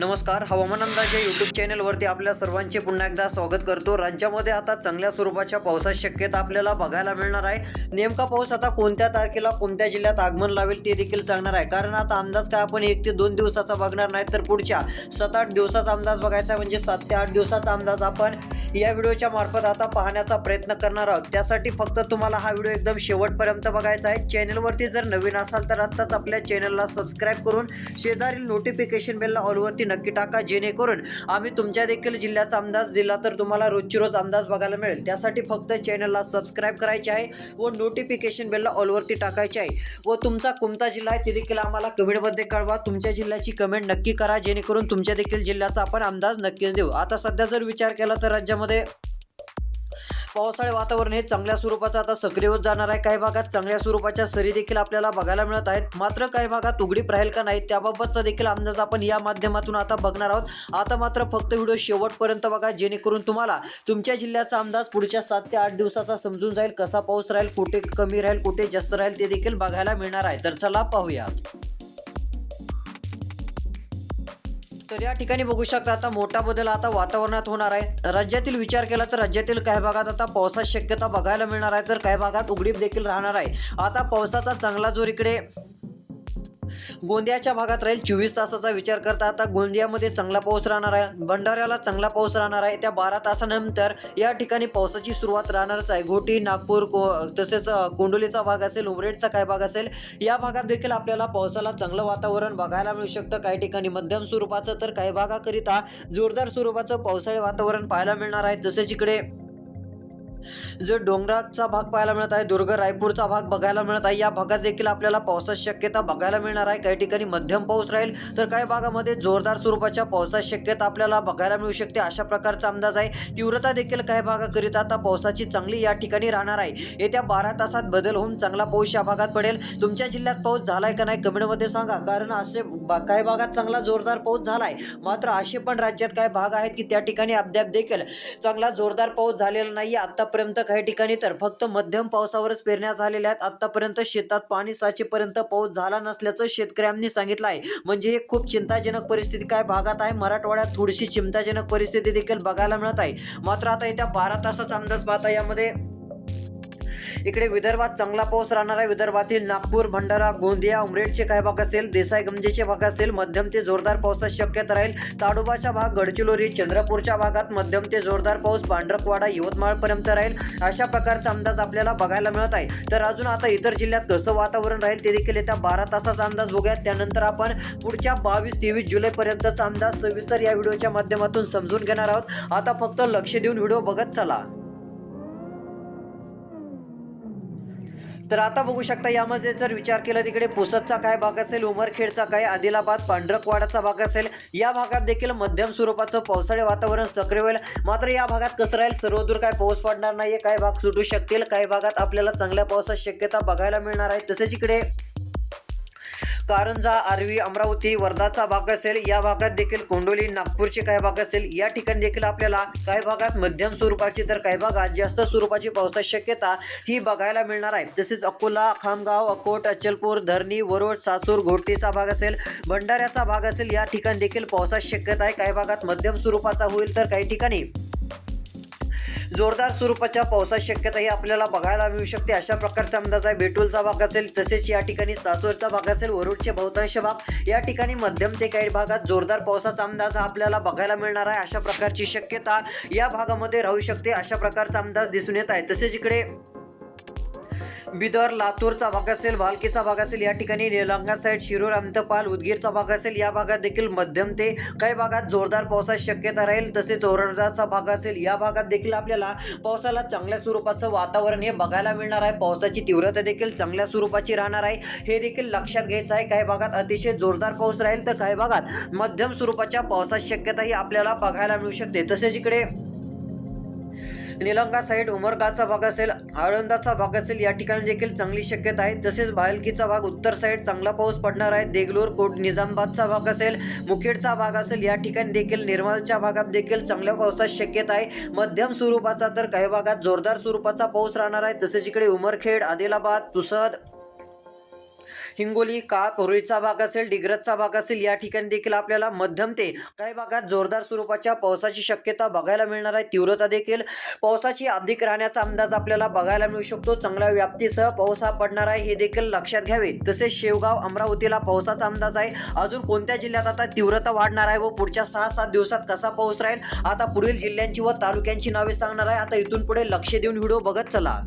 नमस्कार हवामान अंदाज या यूट्यूब चॅनलवरती आपल्या सर्वांचे पुन्हा एकदा स्वागत करतो. राज्यामध्ये आता चांगल्या स्वरूपाच्या पावसाची शक्यता आपल्याला बघायला मिळणार आहे. नेमका पाऊस आता कोणत्या तारखेला कोणत्या जिल्ह्यात आगमन लावेल ते देखील सांगणार आहे. कारण आता अंदाज काय आपण एक ते दोन दिवसाचा बघणार नाही तर पुढच्या सात आठ दिवसाचा अंदाज बघायचा म्हणजे सात ते आठ दिवसाचा अंदाज आपण या व्हिडिओच्या मार्फत आता पाहण्याचा प्रयत्न करणार आहोत. त्यासाठी फक्त तुम्हाला हा व्हिडिओ एकदम शेवटपर्यंत बघायचा आहे. चॅनलवरती जर नवीन असाल तर आत्ताच आपल्या चॅनलला सबस्क्राईब करून शेजारील नोटिफिकेशन बेलला ऑलवरती नक्की टाका जेणेकरून आम्ही तुमच्या देखील जिल्ह्याचा अंदाज दिला तर तुम्हाला रोजची रोज अंदाज बघायला मिळेल. त्यासाठी फक्त चॅनलला सबस्क्राईब करायचे आहे व नोटिफिकेशन बेलला ऑलवरती टाकायचे आहे. व तुमचा कोणता जिल्हा आहे ते देखील आम्हाला कमेंटमध्ये कळवा. तुमच्या जिल्ह्याची कमेंट नक्की करा जेणेकरून तुमच्या देखील जिल्ह्याचा आपण अंदाज नक्कीच देऊ. आता सध्या जर विचार केला तर राज्यामध्ये पावसाळी वातावरण हे चांगल्या स्वरूपाचं आता सक्रिय होत जाणार आहे. काही भागात चांगल्या स्वरूपाच्या सरी देखील आपल्याला बघायला मिळत आहेत. मात्र काही भागात उघडीप राहील का नाही त्याबाबतचा देखील अंदाज आपण या माध्यमातून आता बघणार आहोत. आता मात्र फक्त व्हिडिओ शेवटपर्यंत बघा जेणेकरून तुम्हाला तुमच्या जिल्ह्याचा अंदाज पुढच्या सात ते आठ दिवसाचा समजून जाईल कसा पाऊस राहील कुठे कमी राहील कुठे जास्त राहील ते देखील बघायला मिळणार आहे. तर चला पाहूयात. तर या ठिकाणी बघू शकता आता मोठा बदल आता वातावरणात होणार आहे. राज्यातील विचार केला तर राज्यातील काही भागात आता पावसाची शक्यता बघायला मिळणार आहे. तर काही भागात उघडीप देखील राहणार आहे. आता पावसाचा चांगला जोर इकडे गोंदियाच्या भागात राहील चोवीस तासाचा विचार करता आता गोंदियामध्ये चांगला पाऊस राहणार आहे. भंडाऱ्याला चांगला पाऊस राहणार आहे. त्या बारा तासानंतर या ठिकाणी पावसाची सुरुवात राहणारच आहे. घोटी नागपूर को तसेच कोंडोलीचा भाग असेल उमरेडचा काय भाग असेल या भागात देखील आपल्याला पावसाला चांगलं वातावरण बघायला मिळू शकतं. काही ठिकाणी मध्यम स्वरूपाचं तर काही भागाकरिता जोरदार स्वरूपाचं पावसाळी वातावरण पाहायला मिळणार आहे. तसेच इकडे जो डोंगराचा भाग पाहायला मिळत आहे दुर्ग रायपूरचा भाग बघायला मिळत आहे या भागात देखील आपल्याला पावसाची शक्यता बघायला मिळणार आहे. काही ठिकाणी मध्यम पाऊस राहील तर काही भागामध्ये जोरदार स्वरूपाच्या पावसाची शक्यता आपल्याला बघायला मिळू शकते. अशा प्रकारचा अंदाज आहे. तीव्रता देखील काही भागाकरिता आता पावसाची चांगली या ठिकाणी राहणार आहे. येत्या बारा तासात बदल होऊन चांगला पाऊस या भागात पडेल. तुमच्या जिल्ह्यात पाऊस झालाय का नाही कमेंटमध्ये सांगा कारण असे काही भागात चांगला जोरदार पाऊस झालाय. मात्र असे पण राज्यात काही भाग आहेत की त्या ठिकाणी अद्याप देखील चांगला जोरदार पाऊस झालेला नाही आतापर्यंत काही ठिकाणी तर फक्त मध्यम पावसावरच पेरण्या झालेल्या आहेत. आतापर्यंत शेतात पाणी साचेपर्यंत पाऊस झाला नसल्याचं शेतकऱ्यांनी सांगितलं आहे. म्हणजे हे खूप चिंताजनक परिस्थिती काय भागात आहे? मराठवाड्यात थोडीशी चिंताजनक परिस्थिती देखील बघायला मिळत आहे. मात्र आता येत्या बारा तासाचा अंदाज पाहता यामध्ये इकडे विदर्भात चांगला पाऊस राहणार आहे. विदर्भातील नागपूर भंडारा गोंदिया उमरेडचे काही भाग असेल देसाईगंजेचे भाग असेल मध्यम ते जोरदार पावसाची शक्यता राहील. ताडोबाचा भाग गडचिरोली चंद्रपूरच्या भागात मध्यम ते जोरदार पाऊस पांढरकवाडा यवतमाळपर्यंत राहील. अशा प्रकारचा अंदाज आपल्याला बघायला मिळत आहे. तर अजून आता इतर जिल्ह्यात कसं वातावरण राहील ते देखील येत्या बारा तासाचा अंदाज बघूयात. त्यानंतर आपण पुढच्या बावीस तेवीस जुलैपर्यंतचा अंदाज सविस्तर या व्हिडिओच्या माध्यमातून समजून घेणार आहोत. आता फक्त लक्ष देऊन व्हिडिओ बघत चला. तर आता बघू शकता यामध्ये जर विचार केला तिकडे पुसदचा काय भाग असेल उमरखेडचा काय आदिलाबाद पांढरकवाडाचा भाग असेल या भागात देखील मध्यम स्वरूपाचं पावसाळी वातावरण सक्रिय होईल. मात्र या भागात कसं राहील सर्वदूर काय पाऊस पडणार नाही काही भाग सुटू शकतील काही भागात आपल्याला चांगल्या पावसाची शक्यता बघायला मिळणार आहे. तसेच इकडे कारंजा आर्वी अमरावती वर्धाचा भाग असेल या भागात देखील कोंडोली नागपूरचे काही भाग असेल या ठिकाणी देखील आपल्याला काही भागात मध्यम स्वरूपाची तर काही भागात जास्त स्वरूपाची पावसाची शक्यता ही बघायला मिळणार आहे. तसेच अकोला खामगाव अकोट अचलपूर धरणी वरोड सासूर घोटीचा भाग असेल भंडाऱ्याचा भाग असेल या ठिकाणी देखील पावसाची शक्यता आहे. काही भागात मध्यम स्वरूपाचा होईल तर काही ठिकाणी जोरदार स्वरूपाच्या पावसाची शक्यता ही आपल्याला बघायला मिळू शकते. अशा प्रकारचा अंदाज आहे. बेटूलचा भाग असेल तसेच या ठिकाणी सासवडचा भाग असेल वरुडचे बहुतांश भाग या ठिकाणी मध्यम ते काही भागात जोरदार पावसाचा अंदाज हा आपल्याला बघायला मिळणार आहे. अशा प्रकारची शक्यता या भागामध्ये राहू शकते. अशा प्रकारचा अंदाज दिसून येत आहे. तसेच इकडे बिदर लातूरचा भाग असेल भालकीचा भाग असेल या ठिकाणी निलंगा साईड शिरूर अंतपाल उदगीरचा भाग असेल या भागात देखील मध्यम ते काही भागात जोरदार पावसाची शक्यता राहील. तसेच औरंगाबादचा भाग असेल या भागात देखील आपल्याला पावसाला चांगल्या स्वरूपाचं वातावरण हे बघायला मिळणार आहे. पावसाची तीव्रता देखील चांगल्या स्वरूपाची राहणार आहे. हे देखील लक्षात घ्यायचं आहे. काही भागात अतिशय जोरदार पाऊस राहील तर काही भागात मध्यम स्वरूपाच्या पावसाची शक्यताही आपल्याला बघायला मिळू शकते. तसेच इकडे निलंगा साईड उमरगाचा भाग असेल आळंदाचा भाग असेल या ठिकाणी देखील चांगली शक्यता आहे. तसेच भायलकीचा भाग उत्तर साईड चांगला पाऊस पडणार आहे. देगलूर कोट निजामबादचा भाग असेल मुखेडचा भाग असेल या ठिकाणी देखील निर्मलच्या भागात देखील चांगल्या पावसाची शक्यता आहे. मध्यम स्वरूपाचा तर काही भागात जोरदार स्वरूपाचा पाऊस राहणार आहे. तसेच इकडे उमरखेड आदिलाबाद पुसद हिंगोली काप हुरळीचा भाग असेल डिग्रजचा भाग असेल या ठिकाणी देखील आपल्याला मध्यम ते काही भागात जोरदार स्वरूपाच्या पावसाची शक्यता बघायला मिळणार आहे. तीव्रता देखील पावसाची अधिक राहण्याचा अंदाज आपल्याला बघायला मिळू शकतो. चांगल्या व्याप्तीसह पाऊस हा पडणार आहे हे देखील लक्षात घ्यावे. तसेच शेवगाव अमरावतीला पावसाचा अंदाज आहे. अजून कोणत्या जिल्ह्यात आता तीव्रता वाढणार आहे व पुढच्या सहा सात दिवसात कसा पाऊस राहील? आता पुढील जिल्ह्यांची व तालुक्यांची नावे सांगणार आहे. आता इथून पुढे लक्ष देऊन व्हिडिओ बघत चला.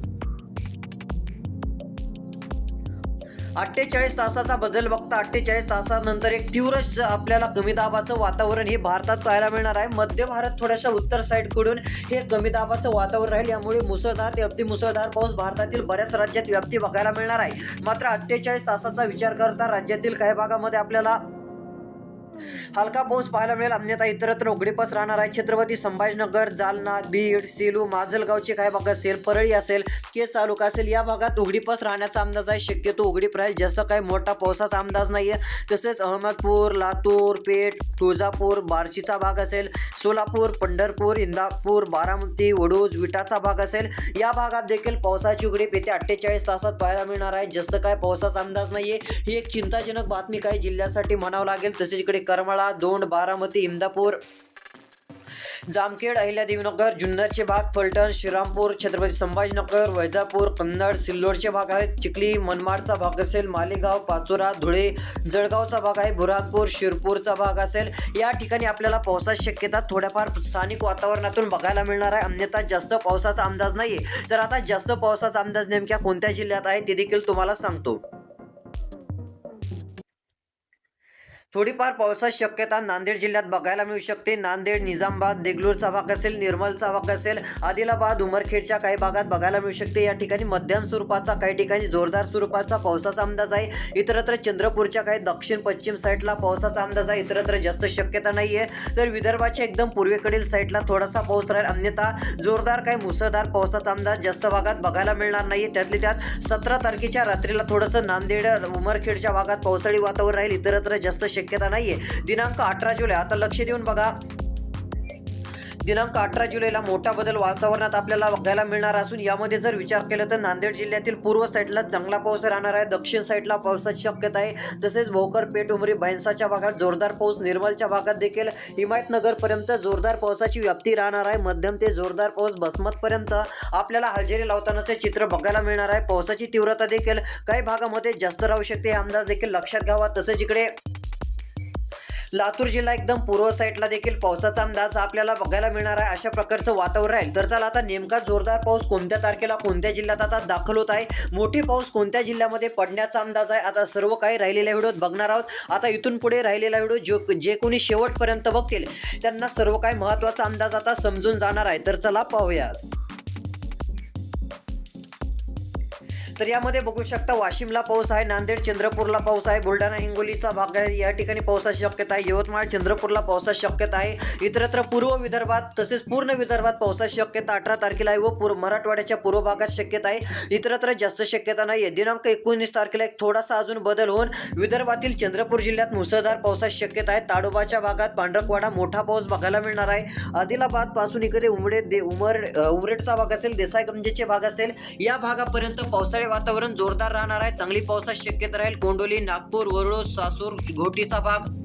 अठ्ठेचाळीस तासाचा बदल बघता अठ्ठेचाळीस तासानंतर एक तीव्र आपल्याला कमी दाबाचं वातावरण हे भारतात पाहायला मिळणार आहे. मध्य भारत थोड्याशा उत्तर साईडकडून हे कमी दाबाचं वातावरण राहील. यामुळे मुसळधार ते अगदी मुसळधार पाऊस भारतातील बऱ्याच राज्यात व्याप्ती बघायला मिळणार आहे. मात्र अठ्ठेचाळीस तासाचा विचार करता राज्यातील काही भागामध्ये आपल्याला हलका पाऊस पाहायला मिळेल. अन्यथा इतरत्र उघडीपच राहणार आहे. छत्रपती संभाजीनगर जालना बीड सेलू माजलगावचे काही भाग असेल परळी असेल केस तालुका असेल या भागात उघडीपास राहण्याचा अंदाज आहे. शक्यतो उघडीप राहील जास्त काही मोठा पावसाचा अंदाज नाही आहे तसेच अहमदपूर लातूर पेठ तुळजापूर बार्शीचा भाग असेल सोलापूर पंढरपूर इंदापूर बारामती वडूज विटाचा भाग असेल या भागात देखील पावसाची उघडीप येते अठ्ठेचाळीस तासात पाहायला मिळणार आहे. जास्त काय पावसाचा अंदाज नाही आहे ही एक चिंताजनक बातमी काही जिल्ह्यासाठी म्हणावं लागेल. तसेच इकडे करमाळा दोंड बारामती इंदापूर जामखेड अहिल्यादेवीनगर जुन्नरचे भाग फलटण श्रीरामपूर छत्रपती संभाजीनगर वैजापूर कन्नड सिल्लोडचे भाग आहेत. चिखली मनमाडचा भाग असेल मालेगाव पाचोरा धुळे जळगावचा भाग आहे बुरहानपूर शिरपूरचा भाग असेल. या ठिकाणी आपल्याला पावसाची शक्यता थोड्याफार स्थानिक वातावरणातून बघायला मिळणार आहे. अन्यथा जास्त पावसाचा अंदाज नाही तर आता जास्त पावसाचा अंदाज नेमक्या कोणत्या जिल्ह्यात आहे ते देखील तुम्हाला सांगतो. थोडीफार पावसाची शक्यता नांदेड जिल्ह्यात बघायला मिळू शकते. नांदेड निजामाबाद देगलूरचा भाग असेल निर्मलचा भाग असेल आदिलाबाद उमरखेडच्या काही भागात बघायला मिळू शकते. या ठिकाणी मध्यम स्वरूपाचा काही ठिकाणी जोरदार स्वरूपाचा पावसाचा अंदाज आहे. इतरत्र चंद्रपूरच्या काही दक्षिण पश्चिम साईडला पावसाचा अंदाज आहे. इतरत्र जास्त शक्यता नाही आहे तर विदर्भाच्या एकदम पूर्वेकडील साईडला थोडासा पाऊस राहील. अन्यथा जोरदार काही मुसळधार पावसाचा अंदाज जास्त भागात बघायला मिळणार नाही त्यातले त्यात सतरा तारखेच्या रात्रीला थोडंसं नांदेड उमरखेडच्या भागात पावसाळी वातावरण राहील. इतरत्र जास्त शक्यता नाहीये. दिनांक अठरा जुलै आता लक्ष देऊन बघा. दिनांक अठरा जुलैला मोठा बदल वातावरणात आपल्याला बघायला मिळणार असून यामध्ये जर विचार केला तर नांदेड जिल्ह्यातील पूर्व साईडला चांगला पाऊस राहणार आहे. दक्षिण साईडला पावसाची शक्यता आहे. तसेच भोकर पेठ उमरी भैंसाच्या भागात जोरदार पाऊस निर्मलच्या भागात देखील हिमायतनगरपर्यंत जोरदार पावसाची व्याप्ती राहणार आहे. मध्यम ते जोरदार पाऊस बसमतपर्यंत आपल्याला हजेरी लावतानाचे चित्र बघायला मिळणार आहे. पावसाची तीव्रता देखील काही भागामध्ये जास्त राहू शकते. हे अंदाज देखील लक्षात घ्यावा. तसेच इकडे लातूर जिल्हा एकदम पूर्व साईडला देखील पावसाचा अंदाज आपल्याला बघायला मिळणार आहे. अशा प्रकारचं वातावरण राहील. तर चला आता नेमका जोरदार पाऊस कोणत्या तारखेला कोणत्या जिल्ह्यात आता दाखल होत आहे? मोठी पाऊस कोणत्या जिल्ह्यामध्ये पडण्याचा अंदाज आहे? आता सर्व काही राहिलेल्या व्हिडिओत बघणार आहोत. आता इथून पुढे राहिलेला व्हिडिओ जो जे कोणी शेवटपर्यंत बघतील त्यांना सर्व काही महत्त्वाचा अंदाज आता समजून जाणार आहे. तर चला पाहूयात. तर यामध्ये बघू शकता वाशिमला पाऊस आहे नांदेड चंद्रपूरला पाऊस आहे बुलढाणा हिंगोलीचा भाग आहे. या ठिकाणी पावसाची शक्यता आहे. यवतमाळ चंद्रपूरला पावसाची शक्यता आहे. इतरत्र पूर्व विदर्भात तसेच पूर्ण विदर्भात पावसाची शक्यता अठरा तारखेला आहे व पूर्व मराठवाड्याच्या पूर्व भागात शक्यता आहे. इतरत्र जास्त शक्यता नाही. आहे दिनांक एकोणीस तारखेला एक थोडासा अजून बदल होऊन विदर्भातील चंद्रपूर जिल्ह्यात मुसळधार पावसाची शक्यता आहे. ताडोबाच्या भागात पांढरकवाडा मोठा पाऊस बघायला मिळणार आहे. आदिलाबादपासून इकडे उमडे दे उमर उमरेडचा भाग असेल देसाईगंजेचे भाग असेल या भागापर्यंत पावसाळी वातावरण जोरदार राहणार आहे. चांगली पावसाची शक्यता राहील. कोंडोली नागपूर वरुड सासूर घोटीचा भाग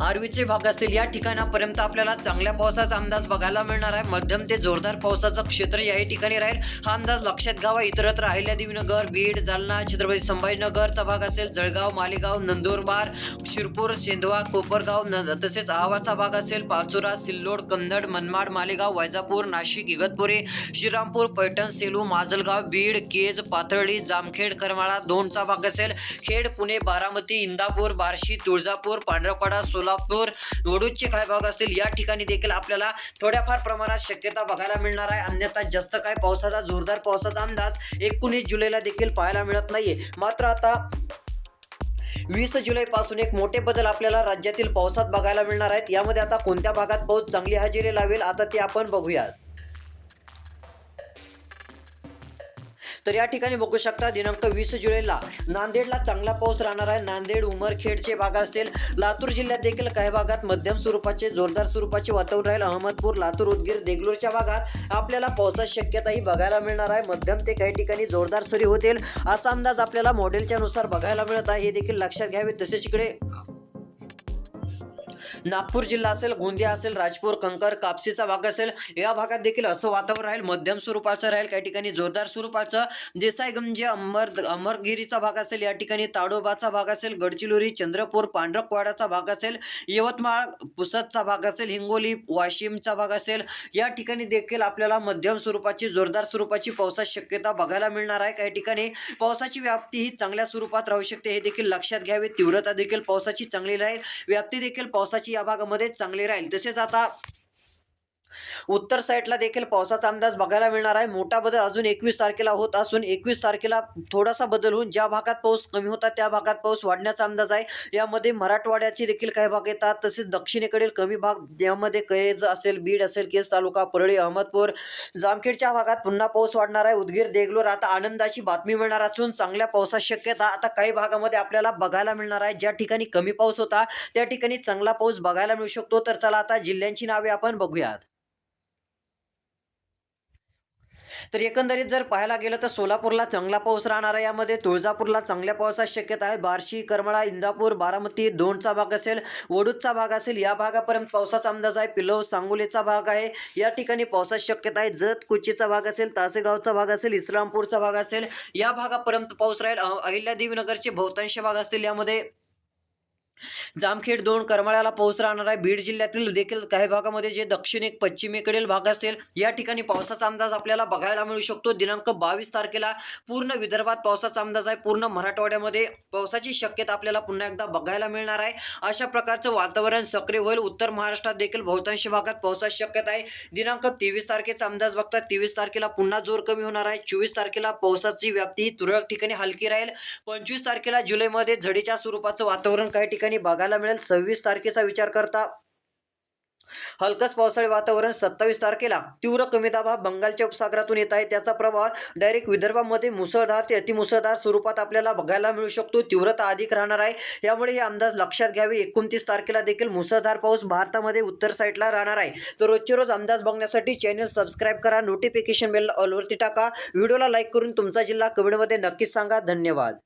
आर्वीचे भाग असतील. या ठिकाणापर्यंत आपल्याला चांगल्या पावसाचा अंदाज बघायला मिळणार आहे. मध्यम ते जोरदार पावसाचं क्षेत्र याही ठिकाणी राहील. हा अंदाज लक्षात घ्यावा. इतरत्र अहिल्यादेवीनगर बीड जालना छत्रपती संभाजीनगरचा भाग असेल जळगाव मालेगाव नंदुरबार शिरपूर शेंदवा कोपरगाव न तसेच आवाचा भाग असेल पाचोरा सिल्लोड कन्नड मनमाड मालेगाव वैजापूर नाशिक इगतपुरी श्रीरामपूर पैठण सेलू माजलगाव बीड केज पाथर्डी जामखेड करमाळा दोनचा भाग असेल. खेड पुणे बारामती इंदापूर बार्शी तुळजापूर पांढरकवाडा सोलापूर वडूजचे काही भाग असतील या ठिकाणी देखील आपल्याला थोड्याफार प्रमाणात शक्यता बघायला मिळणार आहे. अन्यथा जास्त काय पावसाचा जोरदार पावसाचा अंदाज एकोणीस जुलैला देखील पाहायला मिळत नाहीये. मात्र आता वीस जुलैपासून एक मोठे बदल आपल्याला राज्यातील पावसात बघायला मिळणार आहेत. यामध्ये आता कोणत्या भागात पाऊस चांगली हजेरी लावेल आता ते आपण बघूयात. तर या ठिकाणी बघू शकता दिनांक वीस जुलैला नांदेडला चांगला पाऊस राहणार आहे. नांदेड उमरखेडचे भाग असतील. लातूर जिल्ह्यात देखील काही भागात मध्यम स्वरूपाचे जोरदार स्वरूपाचे वातावरण राहील. अहमदपूर लातूर उदगीर देगलूरच्या भागात आपल्याला पावसाची शक्यताही बघायला मिळणार आहे. मध्यम ते काही ठिकाणी जोरदार सरी होतील. असा अंदाज आपल्याला मॉडेलच्या नुसार बघायला मिळत आहे. हे देखील लक्षात घ्यावे. तसेच इकडे नागपूर जिल्हा असेल गोंदिया असेल राजपूर कंकर कापसीचा भाग असेल या भागात देखील असं वातावरण राहील. मध्यम स्वरूपाचं राहील. काही ठिकाणी जोरदार स्वरूपाचं. देसाईगंज अमर अमरगिरीचा भाग असेल या ठिकाणी ताडोबाचा भाग असेल गडचिरोली चंद्रपूर पांढरकवाडाचा भाग असेल यवतमाळ पुसदचा भाग असेल हिंगोली वाशिमचा भाग असेल. या ठिकाणी देखील आपल्याला मध्यम स्वरूपाची जोरदार स्वरूपाची पावसाची शक्यता बघायला मिळणार आहे. काही ठिकाणी पावसाची व्याप्ती ही चांगल्या स्वरूपात राहू शकते. हे देखील लक्षात घ्यावे. तीव्रता देखील पावसाची चांगली राहील. व्याप्ती देखील पावसाची या भागामध्ये चांगले राहील. तसेच आता उत्तर साईडला देखील पावसाचा अंदाज बघायला मिळणार आहे. मोठा बदल अजून एकवीस तारखेला होत असून एकवीस तारखेला थोडासा बदल होऊन ज्या भागात पाऊस कमी होता त्या भागात पाऊस वाढण्याचा अंदाज आहे. यामध्ये मराठवाड्याचे देखील काही भाग येतात. तसेच दक्षिणेकडील कमी भाग यामध्ये कैज असेल बीड असेल केस तालुका परळी अहमदपूर जामखेडच्या भागात पुन्हा पाऊस वाढणार आहे. उदगीर देगलोर आता आनंदाची बातमी मिळणार असून चांगल्या पावसाची शक्यता आता काही भागामध्ये आपल्याला बघायला मिळणार आहे. ज्या ठिकाणी कमी पाऊस होता त्या ठिकाणी चांगला पाऊस बघायला मिळू शकतो. तर चला आता जिल्ह्यांची नावे आपण बघूयात. तर एकंदरीत जर पाहायला गेलं तर सोलापूरला चांगला पाऊस राहणार आहे. यामध्ये तुळजापूरला चांगल्या पावसाची शक्यता आहे. बार्शी करमळा इंदापूर बारामती दोनचा भाग असेल वडूदचा भाग असेल या भागापर्यंत पावसाचा अंदाज आहे. पिलव सांगोलीचा भाग आहे. या ठिकाणी पावसाची शक्यता आहे. जत कुचीचा भाग असेल तासेगावचा भाग असेल इस्लामपूरचा भाग असेल या भागापर्यंत पाऊस राहील. अहिल्यादेवीनगरचे बहुतांश भाग असतील. यामध्ये जामखेड दोन करमाळ्याला पाऊस राहणार आहे. बीड जिल्ह्यातील देखील काही भागामध्ये जे दक्षिणेक पश्चिमेकडील भाग असेल या ठिकाणी पावसाचा अंदाज आपल्याला बघायला मिळू शकतो. दिनांक बावीस तारखेला पूर्ण विदर्भात पावसाचा अंदाज आहे. पूर्ण मराठवाड्यामध्ये पावसाची शक्यता आपल्याला पुन्हा एकदा बघायला मिळणार आहे. अशा प्रकारचं वातावरण सक्रिय होईल. उत्तर महाराष्ट्रात देखील बहुतांश भागात पावसाची शक्यता आहे. दिनांक तेवीस तारखेचा अंदाज बघता तेवीस तारखेला पुन्हा जोर कमी होणार आहे. चोवीस तारखेला पावसाची व्याप्ती ही तुरळक ठिकाणी हलकी राहील. पंचवीस तारखेला जुलैमध्ये झडीच्या स्वरूपाचं वातावरण काही ठिकाणी ठिकाणी बघायला मिळेल सव्वीस तारखेचा विचार करता. हलकच पावसाळी वातावरण सत्तावीस तारखेला तीव्र कमी दाब हा बंगालच्या उपसागरातून येत आहे. त्याचा प्रभाव डायरेक्ट विदर्भामध्ये मुसळधार ते अतिमुसळधार स्वरूपात आपल्याला बघायला मिळू शकतो. तीव्रता अधिक राहणार आहे. यामुळे हे अंदाज लक्षात घ्यावे. एकोणतीस तारखेला देखील मुसळधार पाऊस भारतामध्ये उत्तर साईडला राहणार आहे. तर रोजचे रोज अंदाज बघण्यासाठी चॅनल सबस्क्राईब करा. नोटिफिकेशन बेल ऑलवरती टाका. व्हिडिओला लाईक करून तुमचा जिल्हा कमेंटमध्ये नक्कीच सांगा. धन्यवाद.